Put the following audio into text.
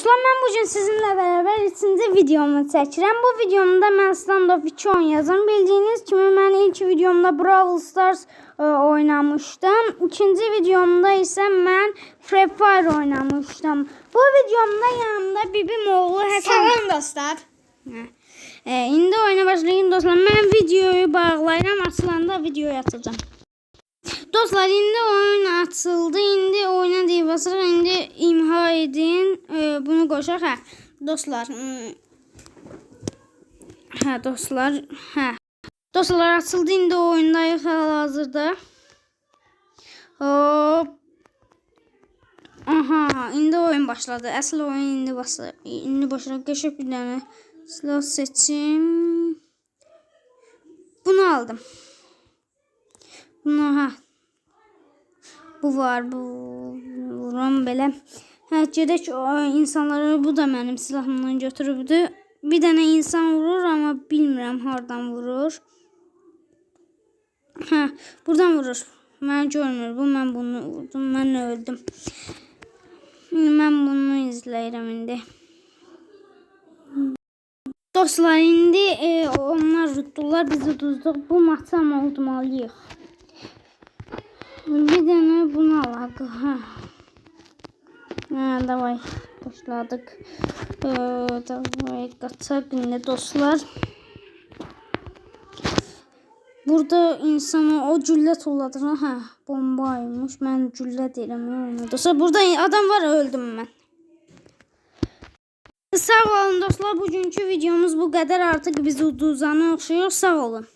Dostlar mən bu gün sizinlə bərabər 3-cü videomu çəkirəm. Bu videomda mən Standoff 2 oynayacağam. Bildiyiniz kimi mən ilk videomda Brawl Stars e, oynamışdım. İkinci videomda isə mən Free Fire oynamışdım. Bu videomda yanımda bibim oğlu Həsən Salam dostlar. E, indi oyuna başlayayım dostlar. Mən videoyu bağlayıram. Açılanda videoyu atacağım. Dostlar indi oyun açıldı. İndi oyuna deyib basırıq. İndi imha edin. E, bunu qoşaq. Hə. Dostlar. hmm. Hə dostlar. Hə. Dostlar açıldı. İndi oyundayıq hal-hazırda. Hop. Aha, indi oyun başladı. Əsl oyun indi başladı. İndi başladı. Qəşəng bir dənə silah seçim. Bunu aldım. Bunu ha. Bu var, bu vuram belə. Hə, gedək o bu da mənim silahımdan götürübdü. Bir dənə insan vurur, amma bilmirəm hardan vurur. Hə, buradan vurur. Mən görmür. Bu mən bunu vurdum, mən öldüm. Mən bunu izləyirəm indi. Dostlar, indi e, onlar uddular, biz uduzduq. Bu maçı amma udmalıyıq. Bir dənə bunu alaq. Hə. Hə, davay. Başladıq. Ee, davay, qaçaq indi dostlar. Burada insanı o güllə tulladır. Hə, bombaymış. Mən deyirəm. Ona. Dostlar, burada adam var, öldüm mən. Sağ olun dostlar. Bugünkü videomuz bu qədər. Artıq biz uduzanı oxşuyur. Sağ olun.